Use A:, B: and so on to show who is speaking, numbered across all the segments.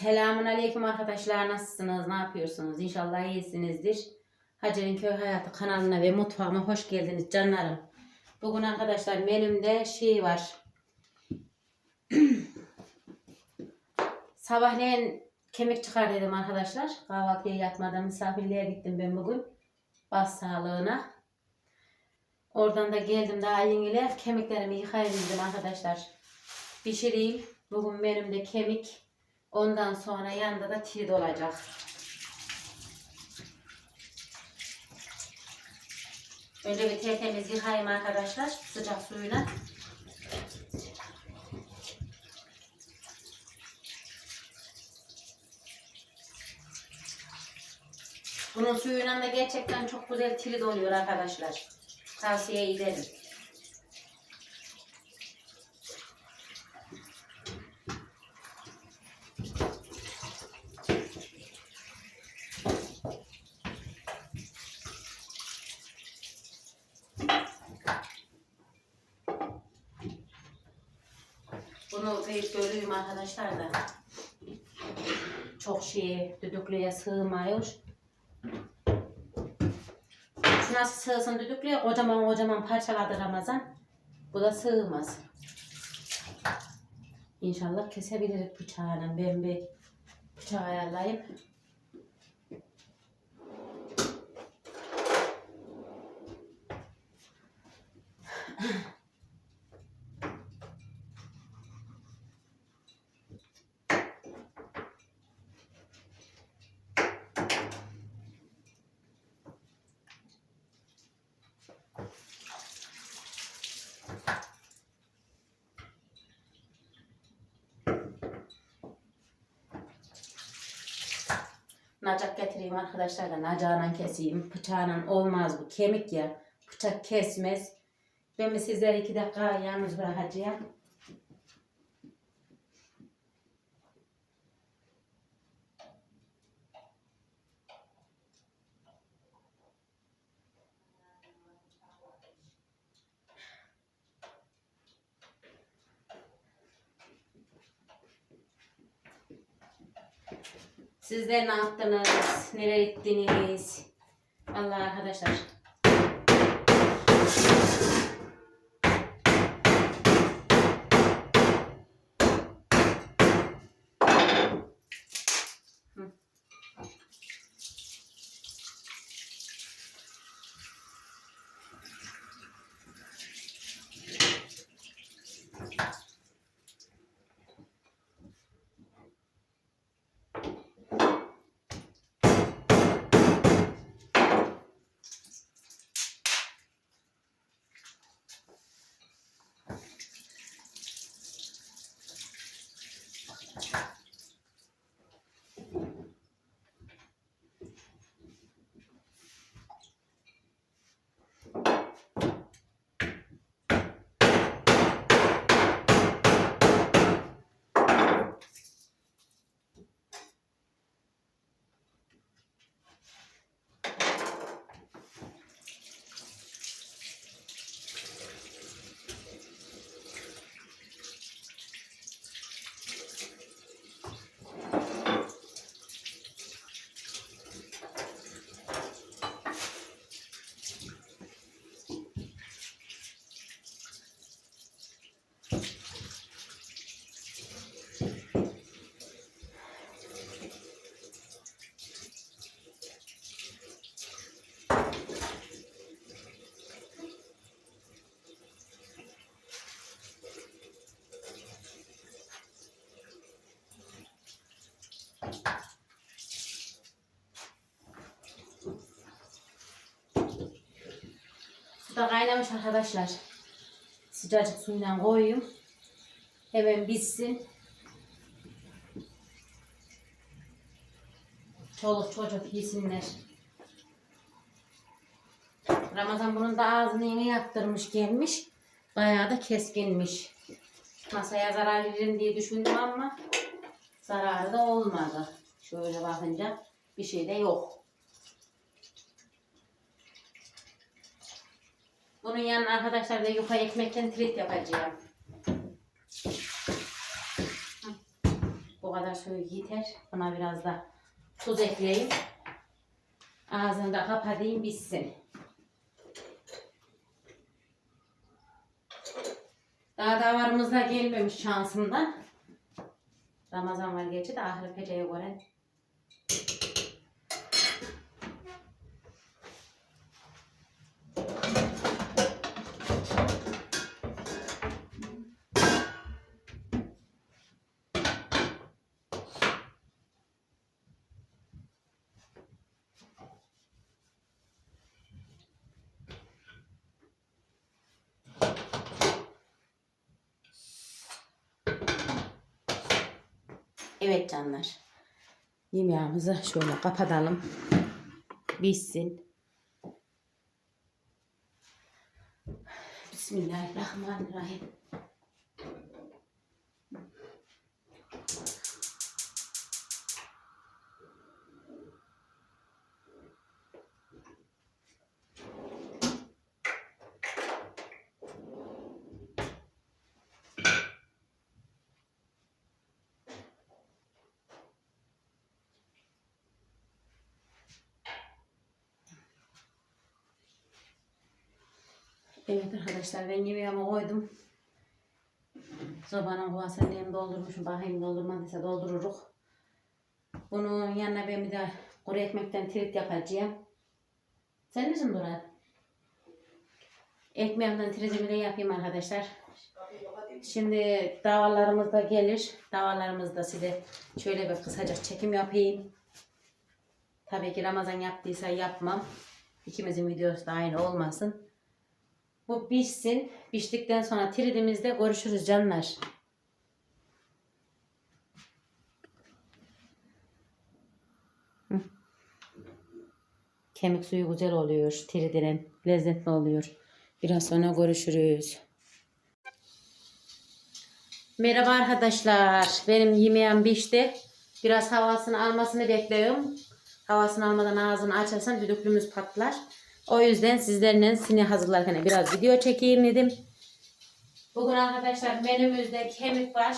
A: Selamun Aleyküm arkadaşlar. Nasılsınız? Ne yapıyorsunuz? İnşallah iyisinizdir. Hacer'in Köy Hayatı kanalına ve mutfağıma hoş geldiniz canlarım. Bugün arkadaşlar menümde şey var. Sabahleyin kemik çıkar dedim arkadaşlar. Kahvaltıya yatmadan misafirliğe gittim ben bugün. Bas sağlığına. Oradan da geldim daha yeniler. Kemiklerimi yıkayayım dedim arkadaşlar. Pişireyim. Bugün menümde kemik. Ondan sonra yanında da tirit olacak. Önce bir tertemiz yıkayayım arkadaşlar sıcak suyla. Bunun suyuyla da gerçekten çok güzel tirit oluyor arkadaşlar. Tavsiye ederim. Bunu bir görüyorum arkadaşlar da. Çok şey düdüklüye sığmıyor. Şu nasıl sığsın düdüklüye kocaman kocaman parçaladı Ramazan. Bu da sığmaz. İnşallah kesebiliriz bıçağıyla. Ben bir bıçağı ayarlayayım. Nacak getireyim arkadaşlar da nacağına keseyim. Bıçağla olmaz bu. Kemik ya. Bıçak kesmez. Ben mi sizleri iki dakika yalnız bırakacağım. Sizler ne yaptınız? Nereye gittiniz? Allah arkadaşlar. Da kaynamış arkadaşlar. Sıcacık suyla koyayım. Hemen bitsin. Çoluk çocuk yesinler. Ramazan bunun da ağzını yeni yaptırmış gelmiş. Bayağı da keskinmiş. Masaya zarar veririm diye düşündüm ama zararı da olmadı. Şöyle bakınca bir şey de yok. Bunun yanına arkadaşlar da yuka ekmekten trit yapacağım. Bu kadar suyu yeter. Buna biraz da tuz ekleyeyim. Ağzını da kapatayım bitsin. Daha davarımız da gelmemiş şansımdan. Ramazan var geçti de ahir peceye göre. Evet canlar. Yemeğimizi şöyle kapatalım. Bitsin. Bismillahirrahmanirrahim. Evet arkadaşlar ben yemeğimi koydum. Sobanın kovasını hem doldurmuşum. Bakayım doldurmadıysa doldururuz. Bunun yanına ben bir de kuru ekmekten trit yapacağım. Sen misin Duran? Ekmeğimden tritimi de yapayım arkadaşlar. Şimdi davalarımız da gelir. Davalarımızda size şöyle bir kısaca çekim yapayım. Tabii ki Ramazan yaptıysa yapmam. İkimizin videosu da aynı olmasın. Bu pişsin. Piştikten sonra tridimizde görüşürüz canlar. Kemik suyu güzel oluyor. Tridinin lezzetli oluyor. Biraz sonra görüşürüz. Merhaba arkadaşlar. Benim yemeğim pişti. Biraz havasını almasını bekliyorum. Havasını almadan ağzını açarsam düdüklümüz patlar. O yüzden sizlerle sini hazırlarken biraz video çekeyim dedim. Bugün arkadaşlar menümüzde kemik var.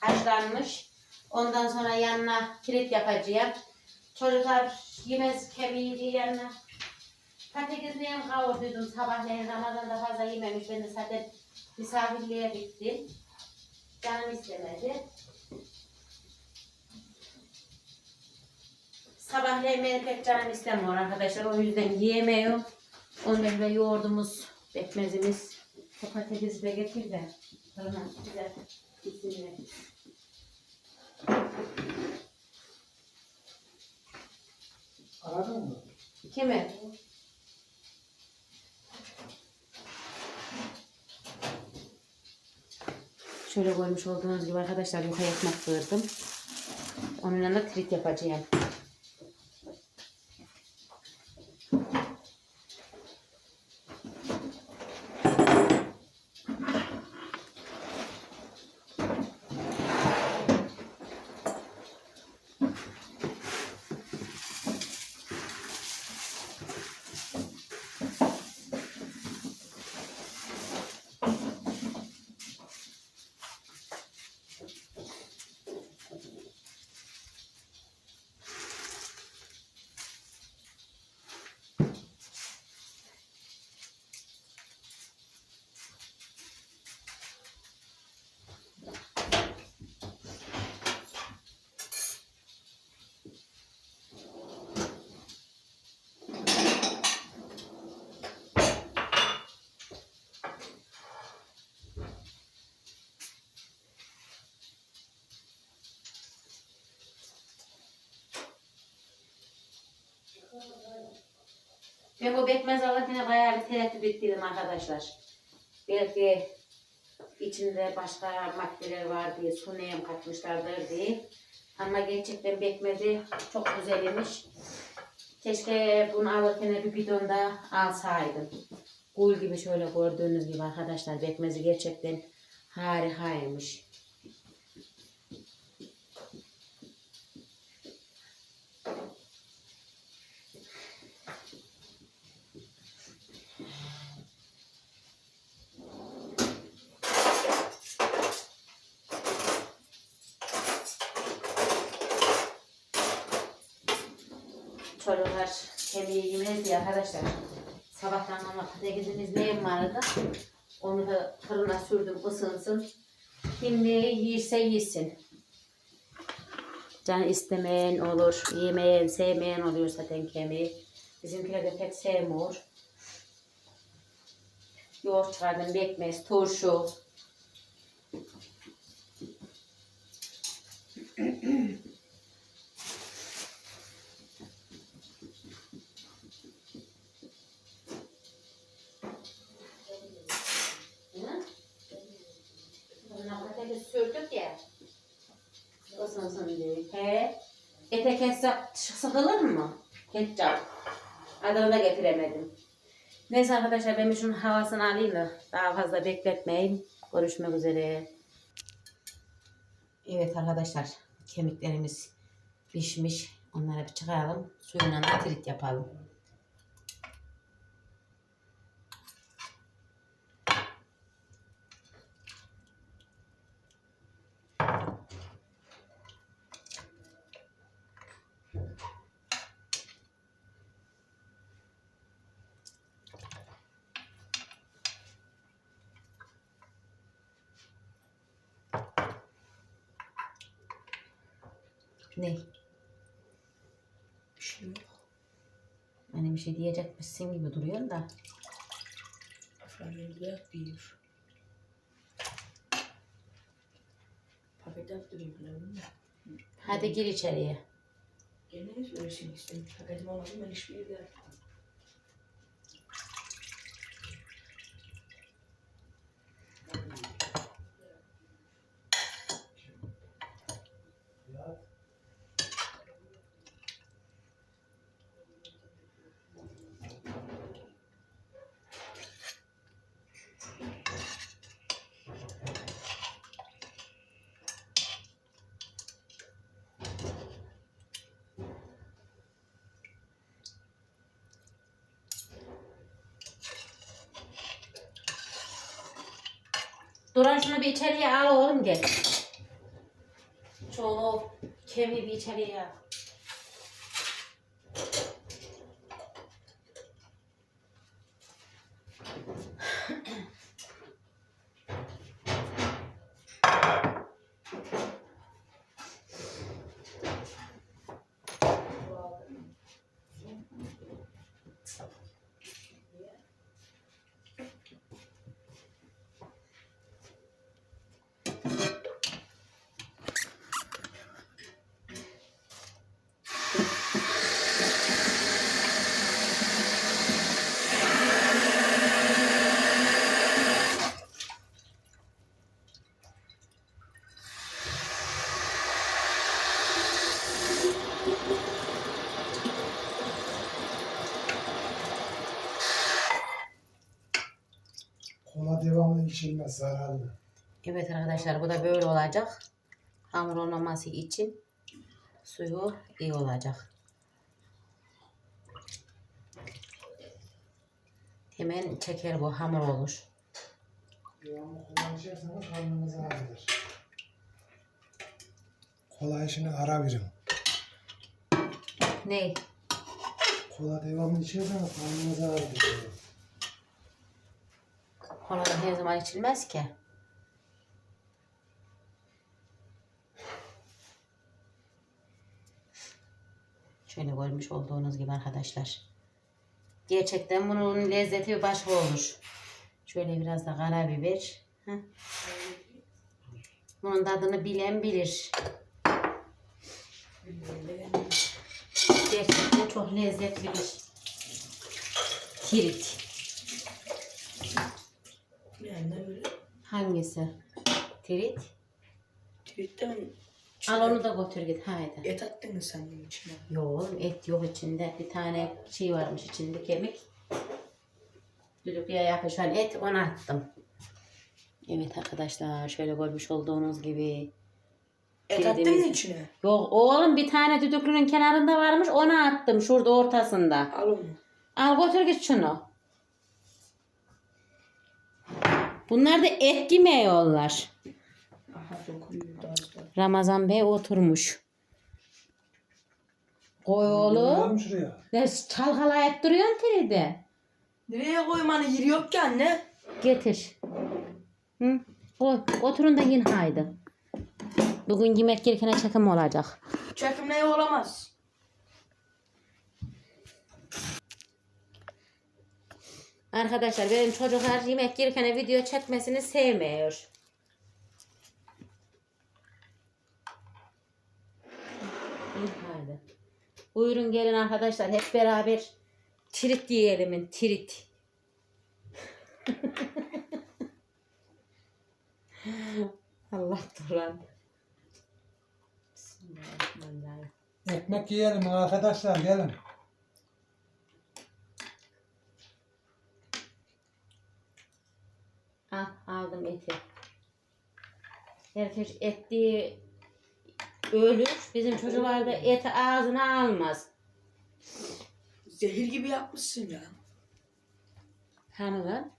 A: Haşlanmış. Ondan sonra yanına kilit yapacağım. Çocuklar yemez kemiği diye yanına. Patatesle yem kavurduydum sabahleyin. Ramazan'da fazla yememiş. Ben de zaten misafirliğe gittim. Canım istemedi. Sabahleyin benim pek canım istemiyor arkadaşlar. O yüzden yiyemiyorum. Ondan da yoğurdumuz, pekmezimiz, patatesi de getir de. Fırına güzel gitsinler.
B: Aradın mı?
A: Kimi? Şöyle koymuş olduğunuz gibi arkadaşlar yuka ekmek kırdım. Onun yanına trit yapacağım. Ben bu bekmez alırken bayağı bir tereddüt ettiydim arkadaşlar. Belki içinde başka maddeler var diye, su neyim katmışlardır diye. Ama gerçekten bekmezi çok güzelmiş. Keşke bunu alırken bir bidonda alsaydım. Gul gibi şöyle gördüğünüz gibi arkadaşlar bekmezi gerçekten harikaymış. Çocuklar kemiği yemez diye arkadaşlar. Sabahtan ama patatesimiz neyim vardı? Onu da fırına sürdüm ısınsın. Kim ne yiyirse yesin. Can istemeyen olur, yemeyen, sevmeyen oluyor zaten kemiği. Bizimkiler de pek sevmiyor. Yoğurt çıkardım, bekmez, turşu. Hı? Patates sürdük ya. Isınsın diye. He. Ete ketçap sıkılır mı? Ketçap. Adını da getiremedim. Neyse arkadaşlar ben şunun havasını alayım da daha fazla bekletmeyeyim. Görüşmek üzere. Evet arkadaşlar kemiklerimiz pişmiş. Onları bir çıkaralım. Suyuna trit yapalım. Ne?
B: Bir şey yok.
A: Hani bir şey diyecekmişsin gibi duruyor da.
B: Bırak bir. Paket falan da.
A: Hadi gir içeriye.
B: Gene ne söylesin istedim. Paketim olmadı ben hiçbir yerde yaptım.
A: Duran şunu bir içeriye al oğlum gel. Şu kemiği bir içeriye al.
C: Kola devamlı içilmez zararlı.
A: Evet arkadaşlar bu da böyle olacak. Hamur olmaması için suyu iyi olacak. Hemen çeker bu hamur olur.
C: Devamlı içerseniz karnınız ağrıdır. Kola işine ara verin.
A: Ne?
C: Kola devamlı içerseniz karnınız ağrıdır.
A: Kola da her zaman içilmez ki. Şöyle görmüş olduğunuz gibi arkadaşlar. Gerçekten bunun lezzeti başka olur. Şöyle biraz da karabiber. Bunun tadını bilen bilir. Gerçekten çok lezzetli bir tirit.
B: Yani de böyle.
A: Hangisi? Tirit.
B: Tweetten
A: Al onu da götür git haydi.
B: et attın mı sen bunun içine?
A: Yok oğlum et yok içinde. Bir tane şey varmış içinde kemik. Düdüklüye yapıyor şu an et onu attım. Evet arkadaşlar şöyle görmüş olduğunuz gibi.
B: Et attın mı
A: Bildiğimiz-
B: içine?
A: Yok oğlum bir tane düdüklünün kenarında varmış onu attım şurada ortasında.
B: Al onu.
A: Al götür git şunu. Bunlar da et yemiyorlar.
B: Aha.
A: Ramazan Bey oturmuş. Koy oğlum. Ne çalkalayıp duruyorsun tride.
B: Nereye koymanın yeri yok ki anne?
A: Getir. Hı? Koy. Oturun da yiyin haydi. Bugün yemek yerken çekim olacak.
B: Çekim ne olamaz.
A: Arkadaşlar benim çocuklar yemek yerken video çekmesini sevmiyor. İyi haydi. Buyurun gelin arkadaşlar hep beraber trit yiyelim trit. Allah Turan. Bismillahirrahmanirrahim.
C: Ekmek yiyelim arkadaşlar gelin.
A: Ah aldım eti. Herkes et diye ölür. Bizim çocuklar da eti ağzına almaz.
B: Zehir gibi yapmışsın ya.
A: Hani lan?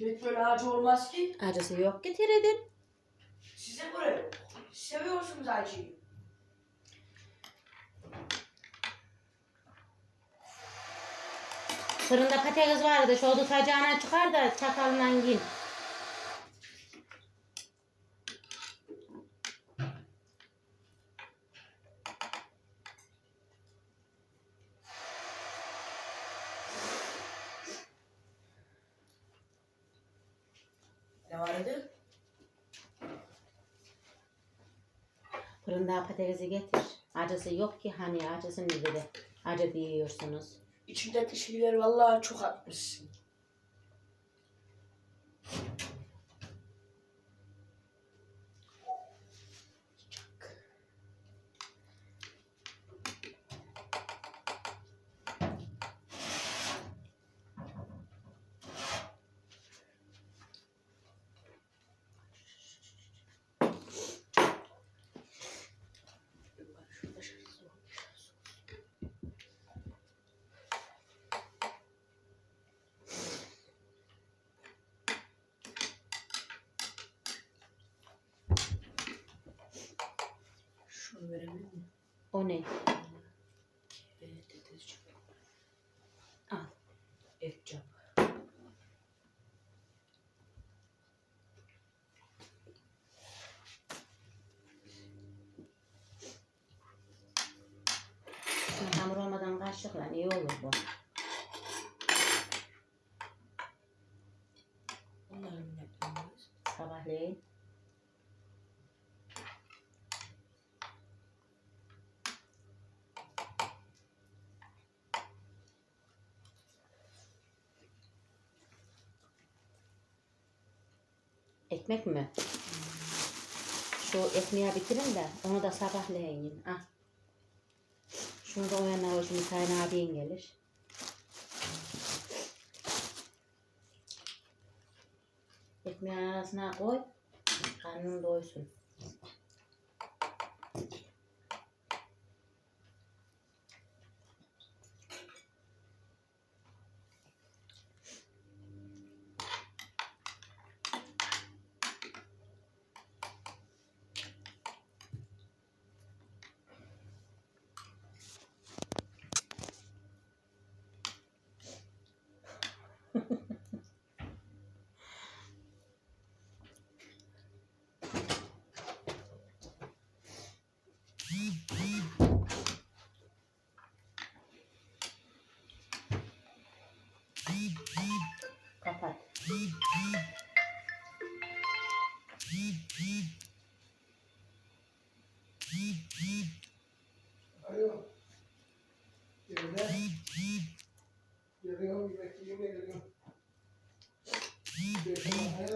B: Evet böyle acı olmaz ki.
A: Acısı yok getirdin.
B: Size göre seviyorsunuz acıyı.
A: Fırında patates vardı. Şu tutacağına çıkar da çatalından yiyin.
B: Ne vardı?
A: Fırında patatesi getir. Acısı yok ki hani acısı nedir? de Acı diyorsunuz.
B: İçindeki şeyler vallahi çok atmışsın. Verebilir?
A: Ekmek mi? Şu ekmeği bitirin de onu da sabahleyin yiyin. Ah. Şunu da o yana o Sayın abiyin gelir. Ekmeğin arasına koy. Karnın doysun. Kapat.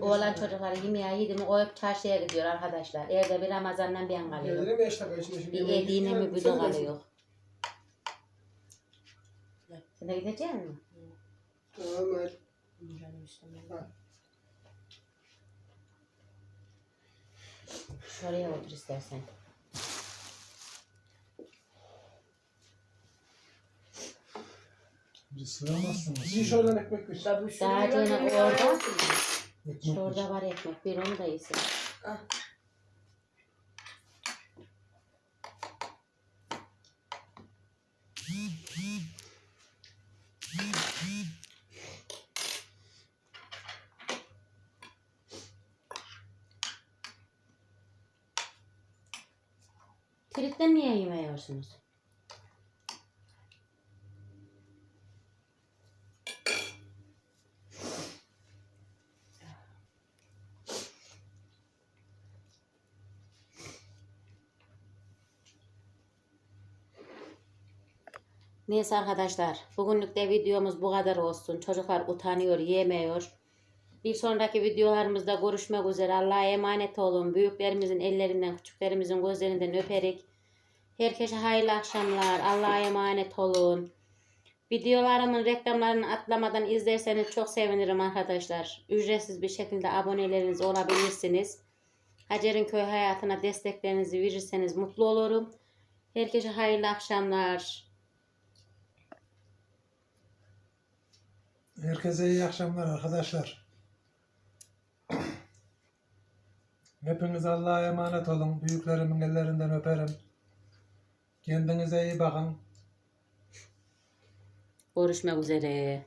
A: Oğlan çocukları yemeği yedi mi oyup çarşıya gidiyor arkadaşlar. Evde bir Ramazan'dan bir an kalıyor.
C: Gelirim 5 dakika içinde şimdi.
A: Bir
C: yiyeyim,
A: mi bir de
C: sen de
A: kalıyor. Sen de gidecek misin?
C: Tamam hadi.
B: Canım istemiyor.
C: Ha.
A: Şuraya otur istersen.
C: Bir şuradan ekmek
B: göster. Ya
A: Daha canım
B: bakayım ya.
A: orada.
C: Ekmek
A: Şurada var ekmek. Bir onu da yesin.
B: Ah.
A: Tritte niye yemiyorsunuz? Neyse arkadaşlar, bugünlük de videomuz bu kadar olsun. Çocuklar utanıyor, yemiyor. Bir sonraki videolarımızda görüşmek üzere. Allah'a emanet olun. Büyüklerimizin ellerinden, küçüklerimizin gözlerinden öperik. Herkese hayırlı akşamlar. Allah'a emanet olun. Videolarımın reklamlarını atlamadan izlerseniz çok sevinirim arkadaşlar. Ücretsiz bir şekilde aboneleriniz olabilirsiniz. Hacer'in köy hayatına desteklerinizi verirseniz mutlu olurum. Herkese hayırlı akşamlar.
C: Herkese iyi akşamlar arkadaşlar. Hepiniz Allah'a emanet olun. Büyüklerimin ellerinden öperim. Kendinize iyi bakın.
A: Görüşmek üzere.